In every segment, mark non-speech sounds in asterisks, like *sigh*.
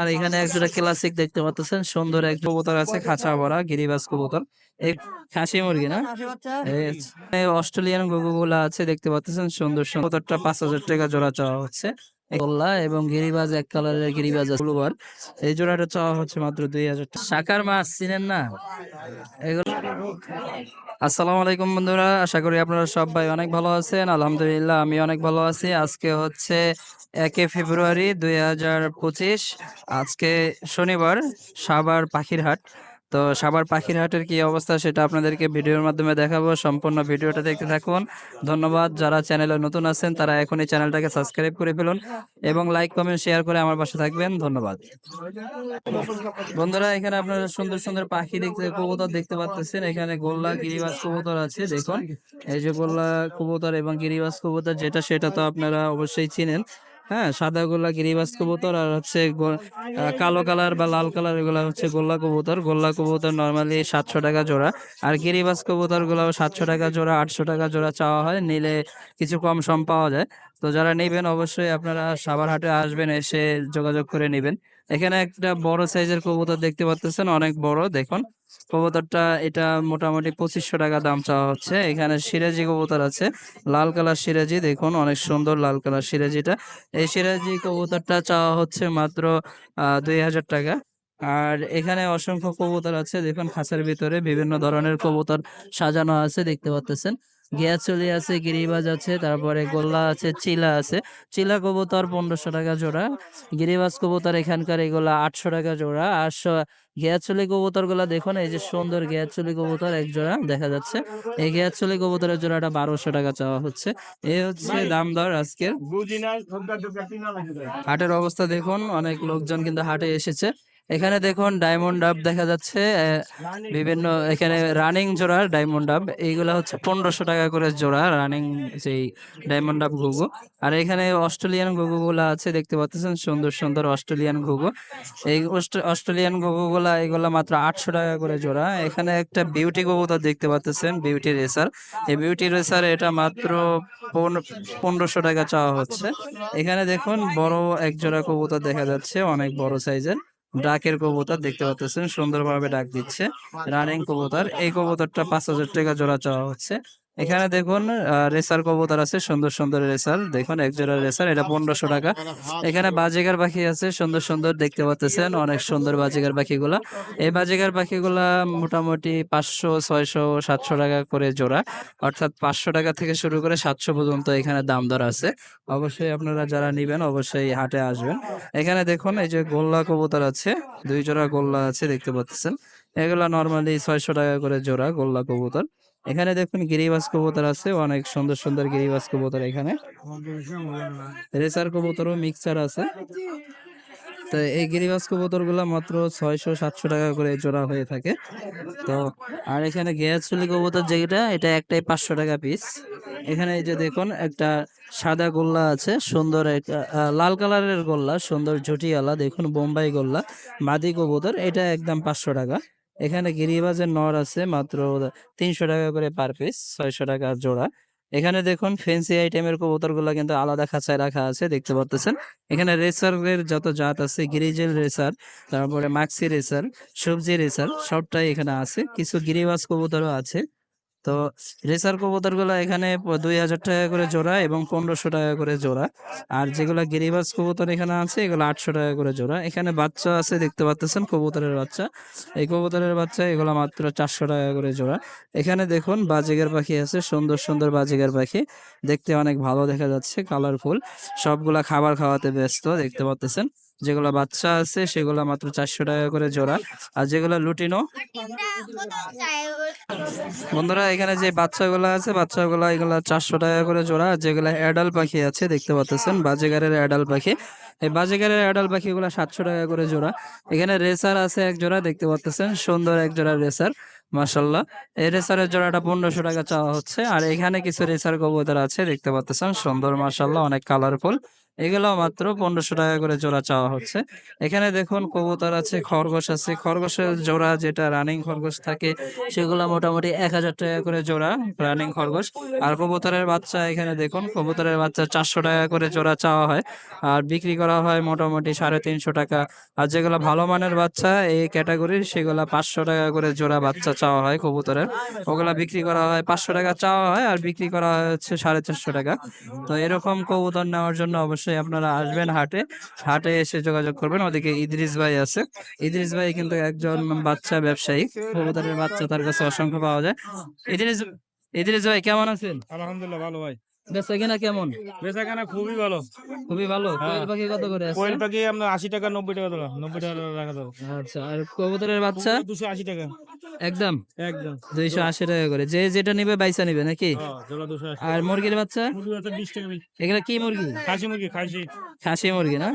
আর এখানে একজোড়া ক্লাসিক দেখতে পাচ্ছেন সুন্দর এক কবুতর আছে খাঁচা ভরা গিরিবাজ কবুতর। এই খাসি মুরগি না? অস্ট্রেলিয়ানগুলা আছে দেখতে পাচ্ছেন সুন্দর সুন্দর। কবুতরটা পাঁচ হাজার টাকা জোড়া চাওয়া হচ্ছে। গোল্লা এবং গিরিবাজ এক কালারের গিরিবাজ ব্লুবার। এই জোড়াটা চাওয়া হচ্ছে মাত্র দুই হাজার টাকা। শাকার মাছ চিনেন না? এগুলো আসসালামু আলাইকুম বন্ধুরা, আশা করি আপনারা সবাই অনেক ভালো আছেন। আলহামদুলিল্লাহ, আমি অনেক ভালো আছি। আজকে হচ্ছে একে ফেব্রুয়ারি দুই হাজার পঁচিশ, আজকে শনিবার সাবার পাখির হাট তো সাবার পাখির হাটের কি অবস্থা সেটা আপনাদেরকে ভিডিওর মাধ্যমে দেখাবো। সম্পূর্ণ ভিডিওটা দেখতে থাকুন। ধন্যবাদ। যারা চ্যানেলে নতুন আছেন, তারা এখন এখনই চ্যানেলটাকে সাবস্ক্রাইব করে ফেলুন এবং লাইক, কমেন্ট, শেয়ার করে আমার পাশে থাকবেন। ধন্যবাদ। বন্ধুরা, এখানে আপনারা সুন্দর সুন্দর পাখি দেখতে, কবুতর দেখতে পাচ্ছেন। এখানে গোল্লা গিরিবাজ কবুতর আছে, দেখুন। এই যে গোল্লা কবুতর এবং গিরিবাস কবুতর, যেটা সেটা তো আপনারা অবশ্যই চিনেন। হ্যাঁ সাদা গোল্লা গিরিবাজ কবুতর আর হচ্ছে কালো কালার বা লাল কালার এগুলা হচ্ছে গোল্লা কবুতর। গোল্লা কবুতর নর্মালি সাতশো টাকা জোড়া। আর গিরিবাজ কবুতরগুলো সাতশো টাকা জোড়া, আটশো টাকা জোড়া চাওয়া হয়। নিলে কিছু কম সম পাওয়া যায়। তো যারা নেবেন অবশ্যই আপনারা সাবার হাটে আসবেন, এসে যোগাযোগ করে নেবেন। এখানে একটা বড় সাইজের কবুতর দেখতে পাচ্ছেন অনেক বড়, দেখুন। কবুতরটা এটা মোটামুটি পঁচিশশো টাকা দাম চাওয়া হচ্ছে। এখানে সিরাজি কবুতর আছে, লাল কালার সিরাজি, দেখুন, অনেক সুন্দর লাল কালার সিরাজিটা। এই সিরাজি কবুতরটা চাওয়া হচ্ছে মাত্র দুই হাজার টাকা। আর এখানে অসংখ্য কবুতর আছে, দেখুন, খাঁচার ভিতরে বিভিন্ন ধরনের কবুতর সাজানো আছে, দেখতে পাচ্ছেন গিয়াচলি আছে গিরিবাজ আছে তারপরে গোল্লা আছে চিলা আছে। চিলা কবুতর পনেরোশো টাকা জোড়া গিরিবাজ কবুতর এখানকার এগুলা আটশো টাকা জোড়া। আর গিয়াচলি কবুতরগুলা দেখুন এই যে সুন্দর গিয়াচলি কবুতর এক জোড়া দেখা যাচ্ছে। এই গিয়াচলি কবুতরের জোড়াটা বারোশো টাকা চাওয়া হচ্ছে। এই হচ্ছে দাম দর আজকের হাটের অবস্থা দেখুন অনেক লোকজন কিন্তু হাটে এসেছে। এখানে দেখুন ডায়মন্ড ডাব দেখা যাচ্ছে বিভিন্ন এখানে রানিং জোড়া ডায়মন্ড ডাব এইগুলা হচ্ছে পনেরোশো টাকা করে জোড়া রানিং যেই ডায়মন্ড ডাব ঘুঘু। আর এখানে অস্ট্রেলিয়ান ঘুঘু গুলা আছে, দেখতে পাচ্ছেন, সুন্দর সুন্দর অস্ট্রেলিয়ান ঘুঘু। এই অস্ট্রেলিয়ান ঘুঘু গুলা এগুলা মাত্র আটশো টাকা করে জোড়া। এখানে একটা বিউটি কবুতর দেখতে পাচ্ছেন বিউটি রেসার এই বিউটি রেসার এটা মাত্র পন- পনেরোশো টাকা চাওয়া হচ্ছে। এখানে দেখুন বড় এক জোড়া কবুতর দেখা যাচ্ছে, অনেক বড় সাইজের ডাকের কবুতর দেখতে পাচ্ছেন সুন্দরভাবে ডাক দিচ্ছে। রানিং কবুতর, এই কবুতরটা পাঁচ হাজার টাকা জোড়া চাওয়া হচ্ছে। এখানে দেখুন রেসার কবুতর আছে, সুন্দর সুন্দর রেসার। দেখুন, এক জোড়া রেসার, এটা পনেরোশো টাকা। এখানে বাজিগার পাখি আছে, সুন্দর সুন্দর দেখতে পাচ্ছেন, অনেক সুন্দর বাজিগার পাখিগুলা। এই বাজিগার পাখিগুলা মোটামুটি পাঁচশো, ছয়শো, সাতশো টাকা করে জোড়া। অর্থাৎ পাঁচশো টাকা থেকে শুরু করে সাতশো পর্যন্ত এখানে দাম দর আছে। অবশ্যই আপনারা যারা নিবেন, অবশ্যই হাটে আসবেন। এখানে দেখুন, এই যে গোল্লা কবুতর আছে, দুই জোড়া গোল্লা আছে, দেখতে পাচ্ছেন। এগুলা নর্মালি ছয়শো টাকা করে জোড়া গোল্লা কবুতর। এখানে দেখুন গিরিবাজ কবুতর আছে, অনেক সুন্দর সুন্দর গিরিবাজ কবুতর এখানে। রেসার কবুতরও মিক্সচার আছে। তো এই গিরিবাজ কবুতরগুলা মাত্র ছয়শো, সাতশো টাকা করে জোড়া হয়ে থাকে। তো, আর এখানে গেয়াচুলি কবুতর যেটা, এটা একটাই পাঁচশো টাকা পিস এখানে এই যে দেখুন, একটা সাদা গোল্লা আছে, সুন্দর একটা লাল কালারের গোল্লা, সুন্দর ঝুটিওয়ালা, দেখুন বোম্বাই গোল্লা, মাদি কবুতর, এটা একদম পাঁচশো টাকা। এখানে গিরিবাজের নর আছে মাত্র তিনশো টাকা করে পার পিস ছয়শো টাকা জোড়া। এখানে দেখুন ফেন্সি আইটেমের কবুতরগুলো কিন্তু আলাদা খাঁচায় রাখা আছে, দেখতে পাচ্ছেন এখানে রেসারের যত জাত আছে গিরিজেল রেসার, তারপরে মাক্সি রেসার, সবজি রেসার, সবটাই এখানে আছে। কিছু গিরিবাজ কবুতরও আছে। তো রেসার কবুতরগুলা এখানে দুই হাজার টাকা করে জোড়া এবং পনেরোশো টাকা করে জোড়া। আর যেগুলা গিরিবাজ কবুতর এখানে আছে, এগুলো আটশো টাকা করে জোড়া। এখানে বাচ্চা আছে, দেখতে পাচ্ছেন কবুতরের বাচ্চা। এই কবুতরের বাচ্চা এগুলো মাত্র চারশো টাকা করে জোড়া। এখানে দেখুন বাজিগার পাখি আছে, সুন্দর সুন্দর বাজিগার পাখি। দেখতে অনেক ভালো দেখা যাচ্ছে কালারফুল সবগুলা খাবার খাওয়াতে ব্যস্ত, দেখতে পাচ্ছেন যেগুলা বাচ্চা আছে সেগুলা মাত্র চারশো টাকা করে জোড়া। আর যেগুলা লুটিনো? বন্ধুরা, এখানে যে বাচ্চাগুলো আছে, বাচ্চাগুলো এগুলা চারশো টাকা করে জোড়া। আর যেগুলা অ্যাডাল পাখি আছে, দেখতে পাচ্ছেন বাজেগারের অ্যাডাল পাখি। এই বাজেগারের অ্যাডাল পাখিগুলো সাতশো টাকা করে জোড়া। এখানে রেসার আছে এক জোড়া, দেখতে পাচ্ছেন সুন্দর এক জোড়া রেসার মাসাল্লাহ এই রেসারের জোড়াটা পনেরোশো টাকা চাওয়া হচ্ছে। আর এখানে কিছু রেসার কবুতর আছে, দেখতে পাচ্ছেন সুন্দর মাসাল্লাহ অনেক কালারফুল এগুলো মাত্র পনেরোশো টাকা করে জোড়া চাওয়া হচ্ছে। এখানে দেখুন কবুতর আছে, খরগোশ আছে। খরগোশের জোড়া যেটা রানিং খরগোশ থাকে, সেগুলো মোটামুটি এক হাজার টাকা করে জোড়া রানিং খরগোশ। আর কবুতরের বাচ্চা এখানে দেখুন, কবুতরের বাচ্চা চারশো টাকা করে জোড়া চাওয়া হয়। আর বিক্রি করা হয় মোটামুটি সাড়ে তিনশো টাকা। আর যেগুলো ভালো মানের বাচ্চা, এই ক্যাটাগরির সেগুলো পাঁচশো টাকা করে জোড়া বাচ্চা চাওয়া হয় কবুতরের। ওগুলা বিক্রি করা হয়, পাঁচশো টাকা চাওয়া হয়, আর বিক্রি করা হচ্ছে সাড়ে চারশো টাকা। তো এরকম কবুতর নেওয়ার জন্য অবশ্যই আপনারা আসবেন হাটে। হাটে এসে যোগাযোগ করবেন। ওদিকে ইদ্রিস ভাই আছে। ইদ্রিস ভাই কিন্তু একজন বাচ্চা ব্যবসায়ী। কবুতরের বাচ্চা তার কাছে অসংখ্য পাওয়া যায়। ইদ্রিস ইদ্রিস ভাই কেমন আছেন? আলহামদুলিল্লাহ ভালো ভাই। কেমন? বেচাকেনা খুবই ভালো। খুবই ভালো। হ্যাঁ। কোয়েল পাখি কত করে আছে? কোয়েল পাখি আপনার আশি টাকা নব্বই টাকা দিলাম। নব্বই টাকা রাখা আচ্ছা আর কবুতরের বাচ্চা? দুশো আশি টাকা। একদম। একদম। দুইশো আশি টাকা করে। যে যেটা নিবে বাইসা নিবে নাকি? হ্যাঁ, আর মুরগির বাচ্চা। এগুলা কি মুরগি? খাসি মুরগি খাসি। খাসি মুরগি না?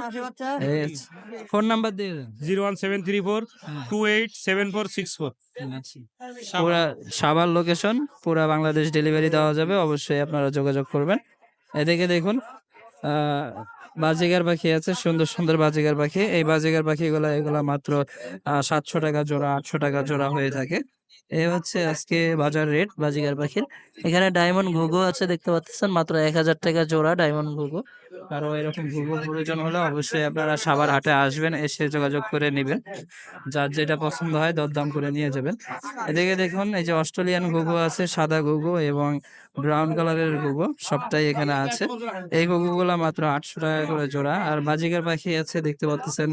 ফোন নাম্বার দিয়ে দেন। Zero one seven three four two eight seven four six four. পুরা সাভার লোকেশন পুরা বাংলাদেশ ডেলিভারি দেওয়া যাবে। অবশ্যই আপনারা যোগাযোগ করবেন। এদিকে দেখুন আহ, বাজিগার পাখি আছে, সুন্দর সুন্দর বাজিগার পাখি। এই বাজিগার পাখিগুলা, এগুলা মাত্র সাতশো টাকা জোড়া, আটশো টাকা জোড়া হয়ে থাকে। এ হচ্ছে আজকে বাজার রেট বাজিগার পাখির। এখানে ডায়মন্ড ঘুঘু আছে, দেখতে পাচ্ছেন, মাত্র এক হাজার টাকা জোড়া ডায়মন্ড ঘুঘু। কারও এরকম ঘুঘু প্রয়োজন হলে অবশ্যই আপনারা সাবার হাটে আসবেন, এসে যোগাযোগ করে নেবেন। যার যেটা পছন্দ হয় দরদাম করে নিয়ে যাবেন। এদিকে দেখুন, এই যে অস্ট্রেলিয়ান ঘুঘু আছে, সাদা ঘুঘু এবং ব্রাউন কালারের ঘুঘু সবটাই এখানে আছে। এই ঘুঘুগুলা মাত্র আটশো টাকা করে জোড়া। আর বাজিগার পাখি আছে, দেখতে পাচ্ছেন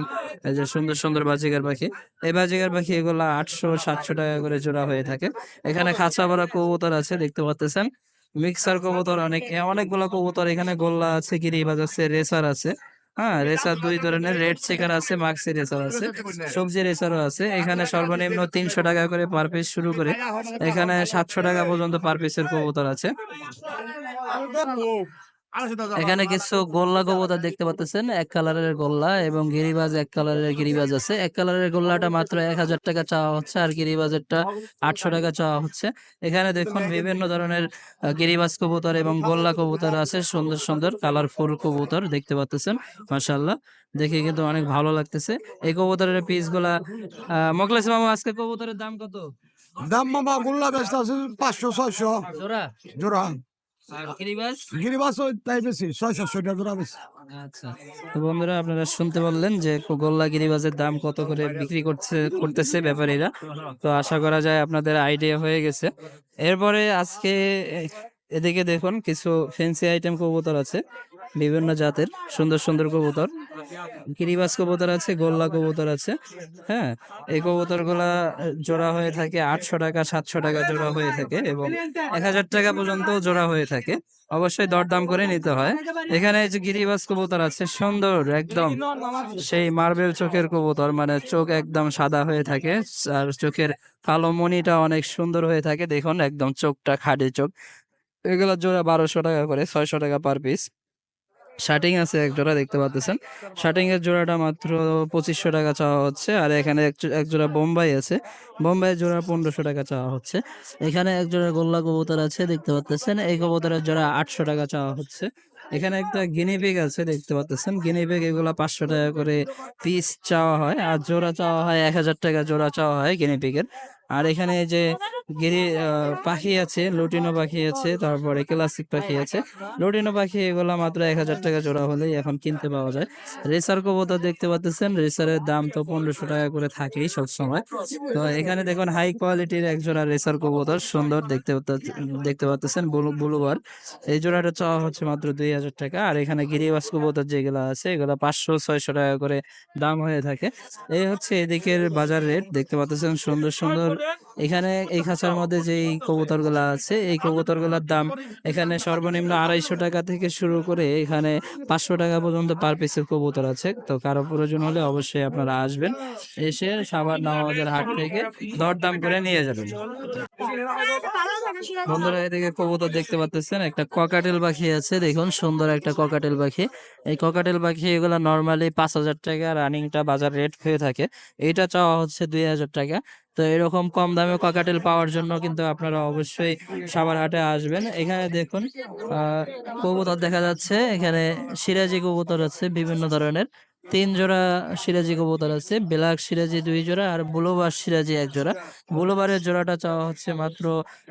এই যে সুন্দর সুন্দর বাজিগার পাখি। এই বাজিগার পাখি এগুলা আটশো, সাতশো টাকা করে জোড়া হয়ে থাকে। এখানে খাঁচা ভরা কবুতর আছে, দেখতে পাচ্ছেন মিক্সার কবুতর অনেক অনেকগুলো কবুতর এখানে গোল্লা আছে, গিরিবাজ আছে, রেসার আছে। হ্যাঁ রেসার দুই ধরনের রেড চেকার আছে মাক্সি রেসার আছে সবজি রেসারও আছে। এখানে সর্বনিম্ন তিনশো টাকা করে পার পিস শুরু করে। এখানে সাতশো টাকা পর্যন্ত পার পিসের কবুতর আছে। এখানে কিছু গোল্লা কবুতর দেখতে পাচ্ছেন এক কালারের গোল্লা এবং গিরিবাজ এক কালারের গিরিবাজ আছে। এক কালারের গোল্লাটা মাত্র এক হাজার টাকা চাওয়া হচ্ছে আর গিরিবাজেরটা আটশো টাকা চাওয়া হচ্ছে। এখানে দেখুন বিভিন্ন ধরনের গিরিবাজ কবুতর এবং গোল্লা কবুতর আছে সুন্দর সুন্দর কালারফুল কবুতর দেখতে পাচ্ছেন মাশাল্লাহ দেখে কিন্তু অনেক ভালো লাগতেছে। এই কবুতরের পিসগুলা আহ মোকলেশ মামা আজকে কবুতরের দাম কত? দাম মামা গোল্লা ব্যস্ত আছে পাঁচশো ছয়শো। জোড়া? জোড়া। আচ্ছা। তো বন্ধুরা আপনারা শুনতে পারলেন যে গোল্লা গিরিবাজের দাম কত করে বিক্রি করছে করতেছে ব্যাপারীরা। তো আশা করা যায় আপনাদের আইডিয়া হয়ে গেছে। এরপরে আজকে এদিকে দেখুন কিছু ফ্যান্সি আইটেম কবুতর আছে। বিভিন্ন জাতের, সুন্দর সুন্দর কবুতর। গিরিবাজ কবুতর আছে, গোল্লা কবুতর আছে হ্যাঁ? এই কবুতরগুলা জোড়া হয়ে থাকে আটশো টাকা, সাতশো টাকা জোড়া হয়ে থাকে এবং এক হাজার টাকা পর্যন্ত জোড়া হয়ে থাকে। অবশ্যই দরদাম করে নিতে হয়। এখানে যে গিরিবাস কবুতর আছে, সুন্দর একদম সেই মার্বেল চোখের কবুতর মানে চোখ একদম সাদা হয়ে থাকে। আর চোখের কালো মনিটা অনেক সুন্দর হয়ে থাকে। দেখুন, একদম চোখটা খাড়ি চোখ। এগুলো জোড়া বারোশো টাকা করে, ছয়শো টাকা পার পিস। শার্টিং আছে, এক জোড়া দেখতে পাচ্ছেন। শার্টিং এর জোড়াটা মাত্র পঁচিশশো টাকা চাওয়া হচ্ছে, আর এখানে এক জোড়া বোম্বাই আছে। বোম্বাইয়ের জোড়া পনেরোশো টাকা চাওয়া হচ্ছে। এখানে এক জোড়া গোল্লা কবুতর আছে, দেখতে পাচ্ছেন। এই কবুতরের জোড়া আটশো টাকা চাওয়া হচ্ছে। এখানে একটা গিনিপিগ আছে, দেখতে পাচ্ছেন। গিনিপিগ এগুলা পাঁচশো টাকা করে পিস চাওয়া হয়, আর জোড়া চাওয়া হয় এক হাজার টাকা, জোড়া চাওয়া হয় গিনিপিগের আর এখানে যে গিরি পাখি আছে, লুটিনো পাখি আছে, তারপরে ক্লাসিক পাখি আছে। লুটিনো পাখি এগুলা মাত্র এক হাজার টাকা জোড়া হলেই এখন কিনতে পাওয়া যায়। রেসার কবুতর দেখতে পাচ্ছেন, রেসারের দাম তো পনেরোশো টাকা করে থাকেই সবসময়। তো এখানে দেখুন হাই কোয়ালিটির এক জোড়া রেসার কবুতর, সুন্দর দেখতে দেখতে পাচ্ছেন, ব্লু ব্লুবার এই জোড়াটা চাওয়া হচ্ছে মাত্র দুই হাজার টাকা। আর এখানে গিরিবাস কবুতর যেগুলো আছে, এগুলো পাঁচশো, ছয়শো টাকা করে দাম হয়ে থাকে। এই হচ্ছে এদিকের বাজার রেট, দেখতে পাচ্ছেন, সুন্দর সুন্দর এখানে এই খাঁচার মধ্যে যে কবুতর আছে, এই কবুতরগুলার দাম এখানে সর্বনিম্ন আড়াইশো টাকা থেকে শুরু করে এখানে পাঁচশো টাকা পর্যন্ত পার পিসের কবুতর আছে। তো কারও প্রয়োজন হলে অবশ্যই আপনারা আসবেন, এসে সাবার নওয়াজের হাট থেকে দরদাম করে নিয়ে যাবেন। বন্ধুরা, এদিকে কবুতর দেখতে পাচ্ছেন একটা ককাটেল পাখি আছে, দেখুন সুন্দর একটা ককাটেল পাখি। এই ককাটেল পাখি এগুলা নর্মালি পাঁচ হাজার টাকা রানিংটা বাজার রেট হয়ে থাকে। এটা চাওয়া হচ্ছে দুই হাজার টাকা। তো এরকম কম দামে ককাটেল পাওয়ার জন্য কিন্তু আপনারা অবশ্যই সাবার হাটে আসবেন। এখানে দেখুন কবুতর দেখা যাচ্ছে। এখানে সিরাজি কবুতর আছে, বিভিন্ন ধরনের। তিন জোড়া সিরাজি কবুতর আছে, ব্ল্যাক সিরাজি দুই জোড়া আর ব্লুবার সিরাজি এক জোড়া। ব্লুবারের জোড়াটা চাওয়া হচ্ছে মাত্র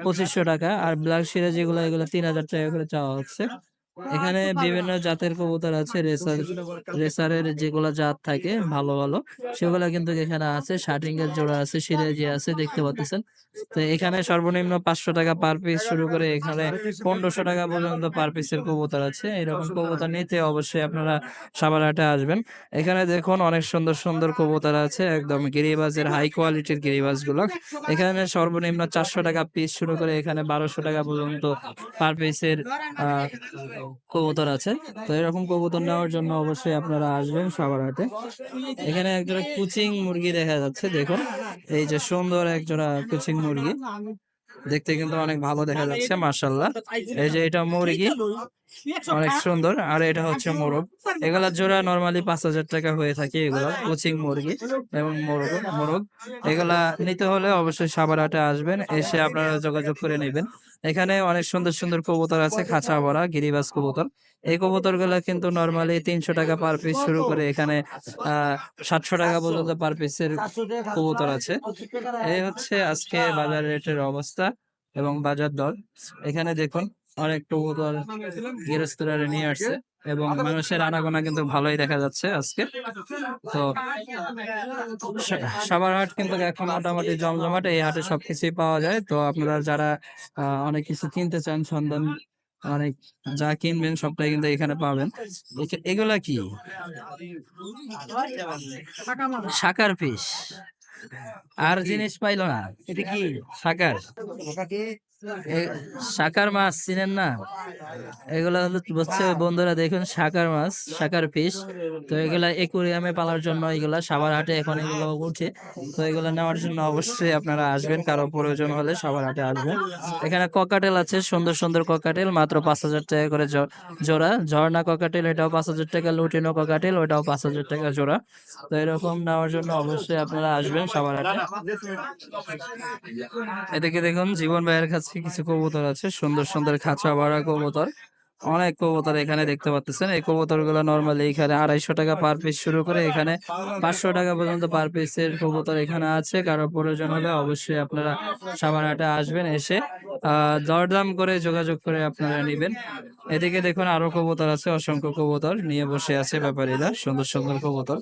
পঁচিশশো টাকা আর ব্ল্যাক সিরাজি গুলো এগুলো তিন হাজার টাকা করে চাওয়া হচ্ছে। এখানে বিভিন্ন জাতের কবুতর আছে রেসার রেসারের যেগুলো জাত থাকে ভালো ভালো। সেগুলো কিন্তু এখানে আছে শার্টিং এর জোড়া আছে সিরাজি আছে দেখতে পাচ্ছেন। তো এখানে সর্বনিম্ন পাঁচশো টাকা পার পিস শুরু করে এখানে পনেরোশো টাকা পর্যন্ত পার পিসের কবুতর আছে। এরকম কবুতর নিতে অবশ্যই আপনারা সাবারহাটে আসবেন। এখানে দেখুন অনেক সুন্দর সুন্দর কবুতর আছে একদম গিরিবাজের হাই কোয়ালিটির গিরিবাজগুলো এখানে সর্বনিম্ন চারশো টাকা পিস শুরু করে এখানে বারোশো টাকা পর্যন্ত পার পিসের আহ, কবুতর আছে। তো এরকম কবুতর নেওয়ার জন্য অবশ্যই আপনারা আসবেন সাবারহাটে এখানে একজোড়া কুচিং মুরগি দেখা যাচ্ছে, দেখুন। এই যে সুন্দর একজোড়া কুচিং মুরগি। দেখতে কিন্তু অনেক ভালো দেখা যাচ্ছে মার্শাল্লাহ এই যে এটা মুরগি, অনেক সুন্দর। আর এটা হচ্ছে মোরগ। এগুলা জোড়া নরমালি পাঁচ হাজার টাকা হয়ে থাকে এগুলো, কোচিং মুরগি এবং মোরগ মোরগ। এগুলা নিতে হলে অবশ্যই সাবারহাটে আসবেন, এসে আপনারা যোগাযোগ করে নেবেন। এখানে অনেক সুন্দর সুন্দর কবুতর আছে, খাঁচা ভরা গিরিবাস কবুতর। এই কবুতরগুলা কিন্তু নর্মালি তিনশো টাকা পার পিস শুরু করে এখানে, আহ, সাতশো টাকা পর্যন্ত পার পিসের কবুতর আছে। এই হচ্ছে আজকে বাজার রেটের অবস্থা এবং বাজার দর। এখানে দেখুন অনেক কবুতর গৃহস্থরা নিয়ে আসছে এবং মানুষের আনাগোনা কিন্তু ভালোই দেখা যাচ্ছে আজকে। তো সা- সাভার হাট কিন্তু এখন মোটামুটি জমজমাট এই হাটে সবকিছুই পাওয়া যায়। তো আপনারা যারা আহ, অনেক কিছু কিনতে চান সন্ধান অনেক যা কিনবেন সবটাই কিন্তু এখানে পাবেন। এগুলা কি? শাকার পিস *laughs* আর জিনিস পাইলো না। এটা কি শাকার এ- শাকার মাছ চিনেন না? এগুলা হলো হচ্ছে বন্ধুরা দেখুন শাকার মাছ শাকার পিস তো এগুলা একুরিয়ামে পালার জন্য এগুলা সাবার হাটে এখন এগুলো উঠে তো এগুলো নেওয়ার জন্য অবশ্যই আপনারা আসবেন, কারও প্রয়োজন হলে সাবার হাটে আসবেন। এখানে ককাটেল আছে, সুন্দর সুন্দর ককাটেল মাত্র পাঁচ হাজার টাকা করে জোড়া। ঝর্ণা ককাটেল এটাও পাঁচ হাজার টাকা। লুটিনো ককাটেল ওটাও পাঁচ হাজার টাকা জোড়া। তো এরকম নেওয়ার জন্য অবশ্যই আপনারা আসবেন। সাবার এদিকে দেখুন জীবন ভাইয়ের কাছে কিছু কবুতর আছে সুন্দর সুন্দর খাঁচা ভাড়া কবুতর। অনেক কবুতর এখানে দেখতে পাচ্ছেন এই কবুতরগুলো নর্মালি এখানে আড়াইশো টাকা পার পিস শুরু করে এখানে পাঁচশো টাকা পর্যন্ত পার পিসের কবুতর এখানে আছে। কারও প্রয়োজন হলে অবশ্যই আপনারা সাবারহাটে আসবেন এসে দরদাম করে যোগাযোগ করে আপনারা নেবেন। এদিকে দেখুন আরও কবুতর আছে, অসংখ্য কবুতর নিয়ে বসে আছে ব্যাপারীরা, সুন্দর সুন্দর কবুতর।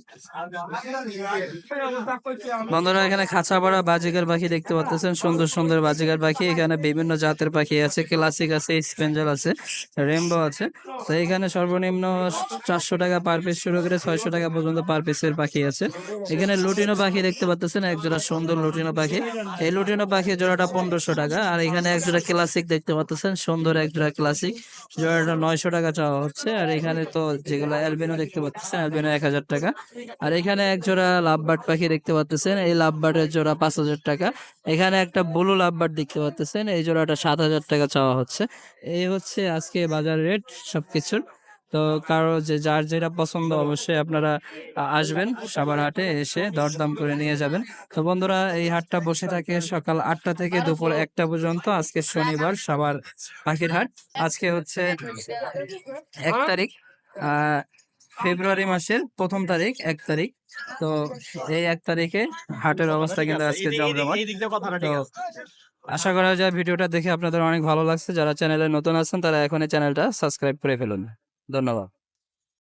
বন্ধুরা, এখানে খাঁচা ভরা বাজিকার পাখি দেখতে পাচ্ছেন সুন্দর সুন্দর বাজিকার পাখি। এখানে বিভিন্ন জাতের পাখি আছে, ক্লাসিক আছে স্পেঞ্জেল আছে রেমবো আছে। তো এখানে সর্বনিম্ন চারশো টাকা পার পিস শুরু করে ছয়শো টাকা পর্যন্ত পার পিসের পাখি আছে। এখানে লুটিনো পাখি দেখতে পাচ্ছেন এক জোড়া সুন্দর লুটিনো পাখি। এই লুটিনো পাখি জোড়াটা পনেরোশো টাকা, আর এখানে এক জোড়া ক্লাসিক দেখতে পাচ্ছেন সুন্দর এক জোড়া ক্লাসিক জোড়াটা নয়শো টাকা চাওয়া হচ্ছে, আর এখানে তো যেগুলো অ্যালবিনো দেখতে পাচ্ছেন অ্যালবিনো এক হাজার টাকা। আর এখানে এক জোড়া লাভবার্ড পাখি দেখতে পাচ্ছেন এই লাভবার্ডের জোড়া পাঁচ হাজার টাকা। এখানে একটা ব্লু লাভবার্ড দেখতে পাচ্ছেন এই জোড়াটা সাত হাজার টাকা চাওয়া হচ্ছে। এই হচ্ছে আজকে বাজার রেট সবকিছুর। তো কারও যে যার যেটা পছন্দ অবশ্যই আপনারা আসবেন সাবার হাটে এসে দরদাম করে নিয়ে যাবেন। তো বন্ধুরা, এই হাটটা বসে থাকে সকাল আটটা থেকে দুপুর একটা পর্যন্ত। আজকে শনিবার, সাবার পাখির হাট। আজকে হচ্ছে এক তারিখ ফেব্রুয়ারি মাসের প্রথম তারিখ, এক তারিখ। তো এই এক তারিখে হাটের অবস্থা কিন্তু আজকে জমজমাট। তো আশা করা যায় ভিডিওটা দেখে আপনাদের অনেক ভালো লাগছে। যারা চ্যানেলে নতুন আছেন, তারা এখন চ্যানেলটা সাবস্ক্রাইব করে ফেলুন। ধন্যবাদ।